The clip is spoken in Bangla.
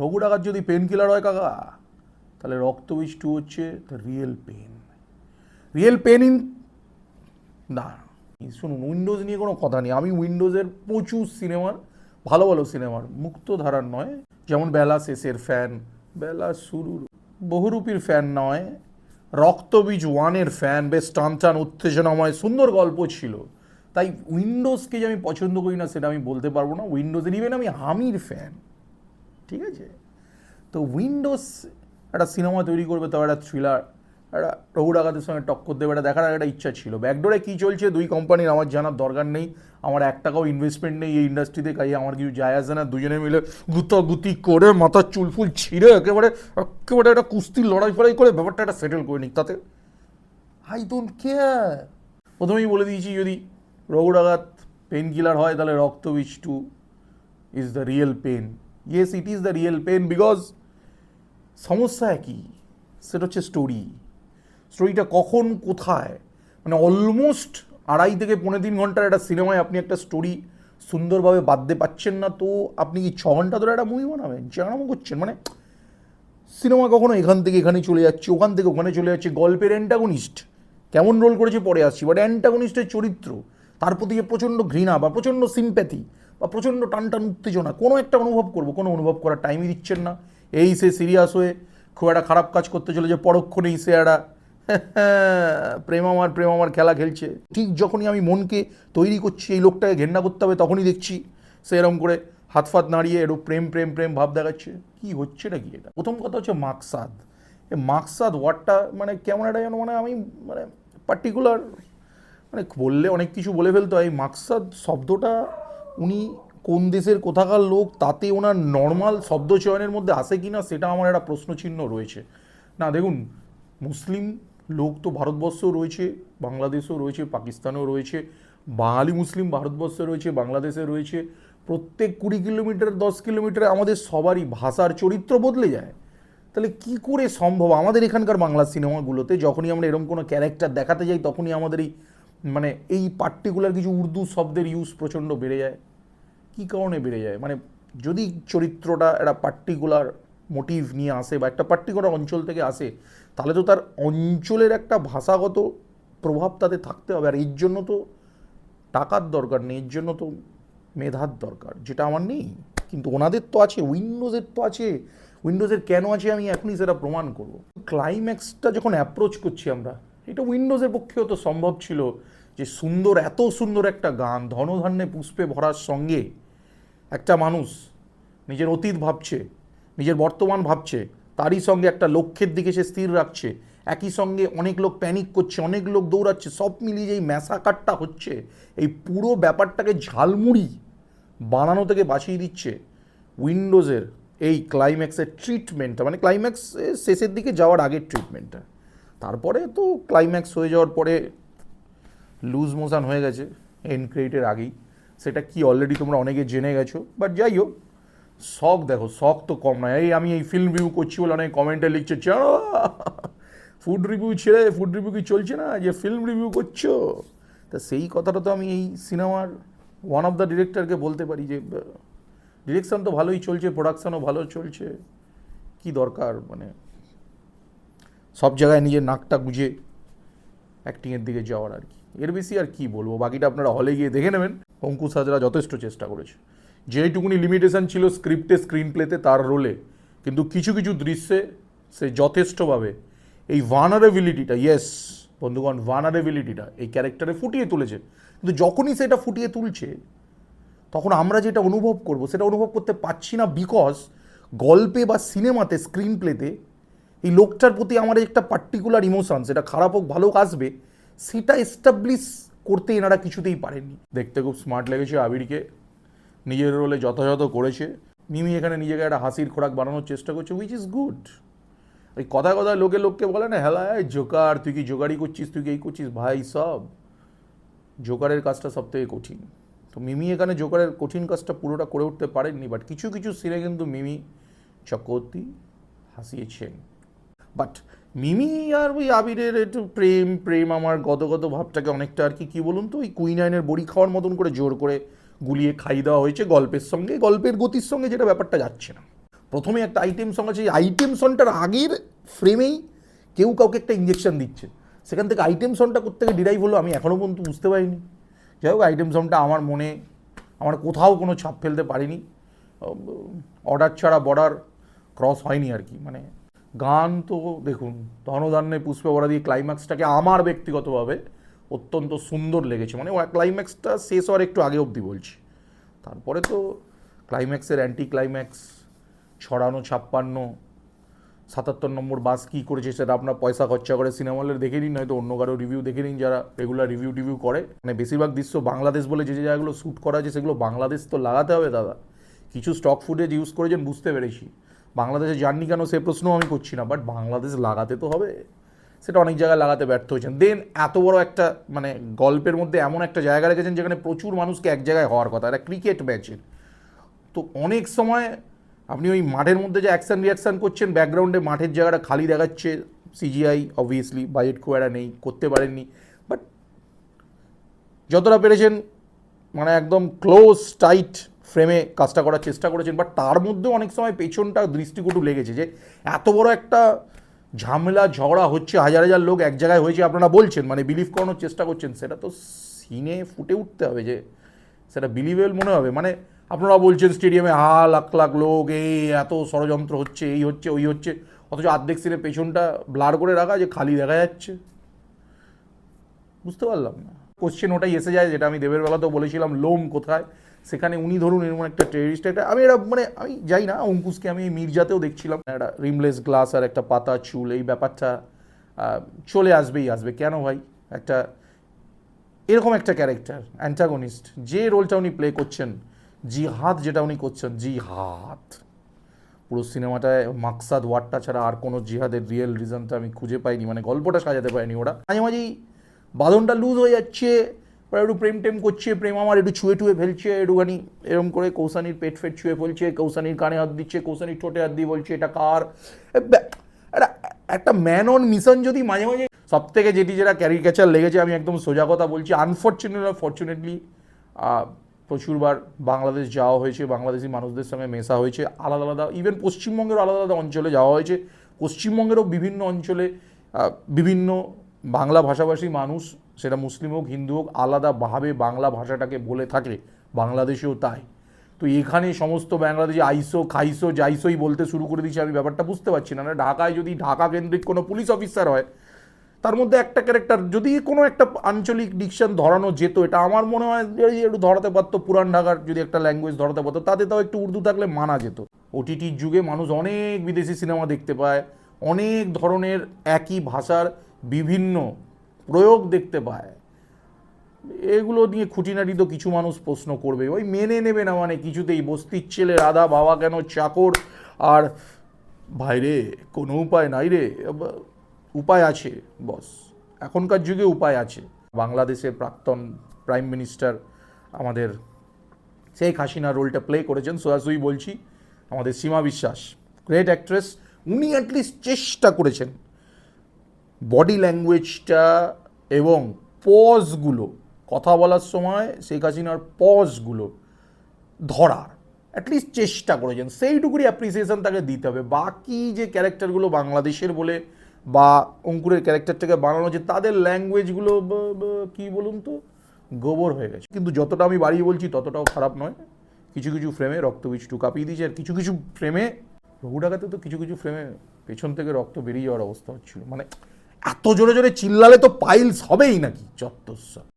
রঘু ডাকাত যদি পেন কিলার হয় কাকা, তাহলে রক্তবীজ টু হচ্ছে the real pain real pain in না, শুনুন উইন্ডোজ নিয়ে কোনো কথা নেই। আমি উইন্ডোজের প্রচুর সিনেমার, ভালো ভালো সিনেমার মুক্ত ধারার নয়। যেমন বেলা শেষের ফ্যান বেলা শুরুর, বহুরূপীর ফ্যান নয়। রক্তবীজ ওয়ানের ফ্যান বেশ টান টান, উত্তেজনাময়, সুন্দর গল্প ছিল। তাই উইন্ডোজকে যে আমি পছন্দ করি না, সেটা আমি বলতে পারব না। উইন্ডোজের ইভেন আমি হামির ফ্যান ঠিক আছে? তো উইন্ডোজ একটা সিনেমা তৈরি করবে, তাও একটা থ্রিলার একটা রঘু ডাকাতের সঙ্গে টক্কর দেবে, এটা দেখার একটা ইচ্ছা ছিল। ব্যাকডোরে কী চলছে দুই কোম্পানির আমার জানার দরকার নেই। আমার এক টাকাও ইনভেস্টমেন্ট নেই এই ইন্ডাস্ট্রিতে কাজে আমার কিছু যায় আসে না। দুজনে মিলে গুতাগুতি করে মাথার চুলফুল ছিঁড়ে একেবারে একেবারে একটা কুস্তির লড়াই ফড়াই করে ব্যাপারটা একটা সেটেল করে নিক। তাতে আই ডোন্ট কেয়ার প্রথমেই বলে দিয়েছি, যদি রঘু পেন কিলার হয়, তাহলে Raktabeej two is the real pain yes it is the real pain because সমস্যা একই সেটা হচ্ছে স্টোরি স্টোরিটা কখন, কোথায়? মানে অলমোস্ট আড়াই থেকে পনেরো তিন ঘণ্টার একটা সিনেমায় আপনি একটা স্টোরি সুন্দরভাবে বাঁধতে পাচ্ছেন না, তো আপনি কি ছ ঘণ্টা ধরে একটা মুভি বানাবেন? জানামো করছেন মানে সিনেমা কখনো এখান থেকে এখানে চলে যাচ্ছে, ওখান থেকে ওখানে চলে যাচ্ছে, গল্পের অ্যান্টাগনিস্ট কেমন রোল করেছে পরে আসছি বাট অ্যান্টাগনিস্টের চরিত্র, তার প্রতি যে প্রচণ্ড ঘৃণা বা প্রচণ্ড সিম্প্যাথি বা প্রচণ্ড টান টান উত্তেজনা, কোনো একটা অনুভব করব, কোনো অনুভব করার টাইমই দিচ্ছেন না। এই সে সিরিয়াস হয়ে খুব একটা খারাপ কাজ করতে চলেছে পরক্ষণেই সে একটা প্রেম আমার প্রেম আমার খেলা খেলছে। ঠিক যখনই আমি মনকে তৈরি করছি, এই লোকটাকে ঘেন্না করতে হবে, তখনই দেখছি সে এরকম করে হাত ফাত নাড়িয়ে একটু প্রেম প্রেম প্রেম ভাব দেখাচ্ছে। কি হচ্ছে নাকি এটা? প্রথম কথা হচ্ছে মাকসাদ। এ মাকসাদ ওয়ার্ডটা মানে কেমন একটা যেন মানে আমি মানে পার্টিকুলার মানে বললে অনেক কিছু বলে ফেলতে হয়। এই মাকসাদ শব্দটা উনি কোন দেশের কোথাকার লোক, তাতে ওনার নর্মাল শব্দ চয়নের মধ্যে আসে কি না সেটা আমার একটা প্রশ্নচিহ্ন রয়েছে। না, দেখুন, মুসলিম লোক তো ভারতবর্ষেও রয়েছে, বাংলাদেশেও রয়েছে, পাকিস্তানেও রয়েছে, বাঙালি মুসলিম ভারতবর্ষে রয়েছে, বাংলাদেশে রয়েছে, প্রত্যেক কুড়ি কিলোমিটার, দশ কিলোমিটারে আমাদের সবারই ভাষার চরিত্র বদলে যায়। তাহলে কি করে সম্ভব? আমাদের এখানকার বাংলা সিনেমাগুলোতে যখনই আমরা এরকম কোনো ক্যারেক্টার দেখাতে যাই, তখনই আমাদের এই মানে এই পার্টিকুলার কিছু উর্দু শব্দের ইউজ প্রচণ্ড বেড়ে যায়। কী কারণে বেড়ে যায়? মানে যদি চরিত্রটা একটা পার্টিকুলার মোটিভ নিয়ে আসে বা একটা পার্টিকুলার অঞ্চল থেকে আসে, তাহলে তো তার অঞ্চলের একটা ভাষাগত প্রভাব তাতে থাকতে হবে। আর এর জন্য তো টাকার দরকার নেই, এর জন্য তো মেধার দরকার, যেটা আমার নেই। কিন্তু ওনাদের তো আছে উইন্ডোজের তো আছে। উইন্ডোজের কেন আছে আমি এখনই সেটা প্রমাণ করব। ক্লাইম্যাক্সটা যখন অ্যাপ্রোচ করছি আমরা এটা উইন্ডোজের পক্ষেও তো সম্ভব ছিল যে সুন্দর, এত সুন্দর একটা গান, ধনধান্যে পুষ্পে ভরার সঙ্গে একটা মানুষ নিজের অতীত ভাবছে, নিজের বর্তমান ভাবছে, তারই সঙ্গে একটা লক্ষ্যের দিকে সে স্থির রাখছে, একই সঙ্গে অনেক লোক প্যানিক করছে, অনেক লোক দৌড়াচ্ছে, সব মিলিয়ে যে এই ম্যাসাকারটা হচ্ছে, এই পুরো ব্যাপারটাকে ঝালমুড়ি বানানো থেকে বাঁচিয়ে দিচ্ছে উইন্ডোজের এই ক্লাইম্যাক্সের ট্রিটমেন্টটা মানে ক্লাইম্যাক্স শেষের দিকে যাওয়ার আগের ট্রিটমেন্টটা তারপরে তো ক্লাইম্যাক্স হয়ে যাওয়ার পরে লুজ মোশন হয়ে গেছে এন্ড ক্রেডিটের আগেই। সেটা কি অলরেডি তোমরা অনেকে জেনে গেছো বাট যাই হোক, শখ দেখো, শখ তো কম নয়। এই আমি এই ফিল্ম রিভিউ করছি বলে অনেক কমেন্টে লিখছে চলো ফুড রিভিউ ছেড়ে ফুড রিভিউ কি চলছে না? যে ফিল্ম রিভিউ করছ? তা সেই কথাটা তো আমি এই সিনেমার ওয়ান অফ দ্য ডিরেক্টরকে বলতে পারি যে ডিরেকশন তো ভালোই চলছে প্রোডাকশানও ভালো চলছে। কি দরকার মানে? সব জায়গায় নিজের নাকটা গুজে অ্যাক্টিংয়ের দিকে যাওয়ার আর কি। এর বেশি আর কি বলব? বাকিটা আপনারা হলে গিয়ে দেখে নেবেন। অঙ্কুশ হাজরা যথেষ্ট চেষ্টা করেছে। যেইটুকুনি লিমিটেশন ছিল স্ক্রিপ্টে স্ক্রিন প্লেতে তার রোলে কিন্তু কিছু কিছু দৃশ্যে সে যথেষ্টভাবে এই ভানারেবিলিটিটা ইয়েস বন্ধুগণ ভানারেবিলিটিটা এই ক্যারেক্টারে ফুটিয়ে তুলেছে। কিন্তু যখনই সেটা ফুটিয়ে তুলছে, তখন আমরা যেটা অনুভব করব, সেটা অনুভব করতে পারছি না বিকজ গল্পে বা সিনেমাতে স্ক্রিন প্লেতে এই লোকটার প্রতি আমার একটা পার্টিকুলার ইমোশন সেটা খারাপ হোক, ভালো হোক, আসবে, সেটা এস্টাবলিশ করতে এনারা কিছুতেই পারেননি। দেখতে খুব স্মার্ট লেগেছে আবিরকে। নিজের রোলে যথাযথ করেছে। মিমি এখানে নিজেকে একটা হাসির খোরাক বানানোর চেষ্টা করছে উইচ ইজ গুড ওই কথায় কথায় লোকে লোককে বলে না, হেলা জোকার তুই কি জোগাড়ি করছিস, তুই কি এই করছিস? ভাই, সব। জোকারের কাজটা সব থেকে কঠিন। তো মিমি এখানে জোকারের কঠিন কাজটা পুরোটা করে উঠতে পারেননি বাট কিছু কিছু সিনে কিন্তু মিমি চক্রবর্তী হাসিয়েছেন। বাট মিমি আর ওই আবিরের একটু প্রেম প্রেম আমার গদগদ ভাবটাকে অনেকটা আর কি, কী বলুন তো, ওই কুইন আইনের বড়ি খাওয়ার মতন করে জোর করে গুলিয়ে খাই দেওয়া হয়েছে গল্পের সঙ্গে, গল্পের গতির সঙ্গে যেটা ব্যাপারটা যাচ্ছে না। প্রথমে একটা আইটেম সং আছে আইটেম সংটার আগের ফ্রেমেই কেউ কাউকে একটা ইঞ্জেকশন দিচ্ছে। সেখান থেকে আইটেম সংটা কোথেকে ডিরাইভ হলো আমি এখনও পর্যন্ত বুঝতে পারিনি। যাই হোক আইটেম সংটা আমার মনে, আমার কোথাও কোনো ছাপ ফেলতে পারিনি। অর্ডার ছাড়া বর্ডার ক্রস হয়নি আর কি মানে গান তো দেখুন ধনধান্যে পুষ্পে বড়া দিয়ে ক্লাইম্যাক্সটাকে আমার ব্যক্তিগতভাবে অত্যন্ত সুন্দর লেগেছে। মানে ক্লাইম্যাক্সটা শেষ হওয়ার একটু আগে অবধি বলছি। তারপরে তো ক্লাইম্যাক্সের অ্যান্টি ক্লাইম্যাক্স ছড়ানো, ছাপ্পান্ন, সাতাত্তর নম্বর বাস কী করেছে সেটা আপনার পয়সা খরচা করে সিনেমা হলে দেখে নিন, নয়তো অন্য কারও রিভিউ দেখে নিন, যারা রেগুলার রিভিউ টিভিউ করে। মানে বেশিরভাগ দৃশ্য বাংলাদেশ বলে যে যে জায়গাগুলো শ্যুট করা আছে সেগুলো বাংলাদেশ তো লাগাতে হবে দাদা। কিছু স্টক ফুটেজ ইউজ করেছেন, বুঝতে পেরেছি। বাংলাদেশে জাননি কেন সে প্রশ্নও আমি করছি না বাট বাংলাদেশ লাগাতে তো হবে। সেটা অনেক জায়গায় লাগাতে ব্যর্থ হয়েছেন। দেন এত বড় একটা মানে গল্পের মধ্যে এমন একটা জায়গা রেখেছেন যেখানে প্রচুর মানুষকে এক জায়গায় হওয়ার কথা, একটা ক্রিকেট ম্যাচের তো অনেক সময় আপনি ওই মাঠের মধ্যে যে অ্যাকশন রিয়াকশান করছেন ব্যাকগ্রাউন্ডে মাঠের জায়গাটা খালি দেখাচ্ছে সিজিআই অবভিয়াসলি বাজেট খুব একটা নেই, করতে পারেননি বাট যতটা পেরেছেন মানে একদম ক্লোজ টাইট ফ্রেমে কাজটা করার চেষ্টা করেছেন বাট তার মধ্যেও অনেক সময় পেছনটা দৃষ্টিকটু লেগেছে যে এত বড় একটা ঝামেলা, ঝগড়া হচ্ছে, হাজার হাজার লোক এক জায়গায় হয়েছে, আপনারা বলছেন মানে বিলিভ করানোর চেষ্টা করছেন, সেটা তো সিনে ফুটে উঠতে হবে যে সেটা বিলিভেবল মনে হবে। মানে আপনারা বলছেন স্টেডিয়ামে হা লাখ লাখ লোক এই এত ষড়যন্ত্র হচ্ছে, এই হচ্ছে, ওই হচ্ছে। অথচ আর্ধেক সিনে পেছনটা ব্লার করে রাখা, যে খালি দেখা যাচ্ছে। বুঝতে পারলাম না। কোশ্চেন ওটাই এসে যায়, যেটা আমি দেবের বেলাতেও বলেছিলাম, লোম কোথায়? সেখানে উনি ধরুন এরকম একটা টেরিস্ট একটা আমি এটা মানে আমি যাই না, অঙ্কুশকে আমি মির্জাতেও দেখছিলাম। একটা রিমলেস গ্লাস আর একটা পাতা, চুল, এই ব্যাপারটা চলে আসবেই আসবে। কেন ভাই? একটা এরকম একটা ক্যারেক্টার অ্যান্টাগনিস্ট যে রোলটা উনি প্লে করছেন, জিহাদ যেটা উনি করছেন, জিহাদ। পুরো সিনেমাটায় মাকসাদ ওয়ার্ডটা ছাড়া আর কোনো জিহাদের রিয়েল রিজনটা আমি খুঁজে পাইনি মানে গল্পটা সাজাতে পারিনি ওরা। মাঝে মাঝেই বাঁধনটা লুজ হয়ে যাচ্ছে ওরা একটু প্রেম টেম করছে প্রেম আমার একটু ছুঁয়ে টুয়ে ফেলছে, একটুখানি এরকম করে কৌসানির পেট ফেট ছুঁয়ে ফেলছে কৌসানির কানে হাত দিচ্ছে কৌসানির ঠোঁটে হাত দিয়ে বলছে, এটা কার? একটা একটা ম্যান অন মিশন যদি মাঝে মাঝে সব থেকে যেটি যেটা ক্যারিকেচার লেগেছে, আমি একদম সোজা কথা বলছি আনফর্চুনেটলি ফর্চুনেটলি প্রচুরবার বাংলাদেশ যাওয়া হয়েছে, বাংলাদেশি মানুষদের সঙ্গে মেশা হয়েছে, আলাদা আলাদা ইভেন পশ্চিমবঙ্গের আলাদা আলাদা অঞ্চলে যাওয়া হয়েছে, পশ্চিমবঙ্গেরও বিভিন্ন অঞ্চলে বিভিন্ন বাংলা ভাষাভাষী মানুষ সেটা মুসলিম হোক, হিন্দু হোক আলাদাভাবে বাংলা ভাষাটাকে বলে থাকে, বাংলাদেশেও তাই। তো এখানে সমস্ত বাংলাদেশে আইসো, খাইসো, যাইসোই বলতে শুরু করে দিয়েছে, আমি ব্যাপারটা বুঝতে পারছি না। ঢাকায় যদি ঢাকা কেন্দ্রিক কোনো পুলিশ অফিসার হয়, তার মধ্যে একটা ক্যারেক্টার যদি কোনো একটা আঞ্চলিক ডিকশন ধরানো যেত, এটা আমার মনে হয় একটু ধরাতে পারতো, পুরান ঢাকার যদি একটা ল্যাঙ্গুয়েজ ধরাতে পারতো, তাতে তাও একটু উর্দু থাকলে মানা যেত। ওটিটির যুগে মানুষ অনেক বিদেশি সিনেমা দেখতে পায়, অনেক ধরনের একই ভাষার বিভিন্ন প্রয়োগ দেখতে পায়। এগুলো নিয়ে খুঁটিনাটি তো কিছু মানুষ প্রশ্ন করবে। ওই মেনে নেবে না মানে কিছুতেই। বস্তির ছেলে রাধা বাবা কেন চাকর? আর ভাইরে, কোনো উপায় নাই রে। উপায় আছে, বস। এখনকার যুগে উপায় আছে। বাংলাদেশের প্রাক্তন প্রাইম মিনিস্টার আমাদের শেখ হাসিনা রোলটা প্লে করেছেন। সোয়াসুই বলছি, আমাদের সীমা বিশ্বাস, গ্রেট অ্যাক্ট্রেস, উনি অ্যাটলিস্ট চেষ্টা করেছেন। বডি ল্যাঙ্গুয়েজটা এবং পজগুলো কথা বলার সময় শেখ হাসিনার পজগুলো ধরার অ্যাটলিস্ট চেষ্টা করেছেন। সেইটুকুনি অ্যাপ্রিসিয়েশন তাকে দিতে হবে। বাকি যে ক্যারেক্টারগুলো বাংলাদেশের বলে বা অঙ্কুরের ক্যারেক্টারটাকে বানানো যে তাদের ল্যাঙ্গুয়েজগুলো কি বলুন তো? গোবর হয়ে গেছে। কিন্তু যতটা আমি বাড়িয়ে বলছি, ততটাও খারাপ নয়। কিছু কিছু ফ্রেমে রক্তবীজটু কাঁপিয়ে দিয়েছে আর কিছু কিছু ফ্রেমে রঘু ডাকাতে তো কিছু কিছু ফ্রেমে পেছন থেকে রক্ত বেরিয়ে যাওয়ার অবস্থা হচ্ছিল। মানে এত জোরে জোরে চিল্লালে তো পাইলস হবেই নাকি? চত্বর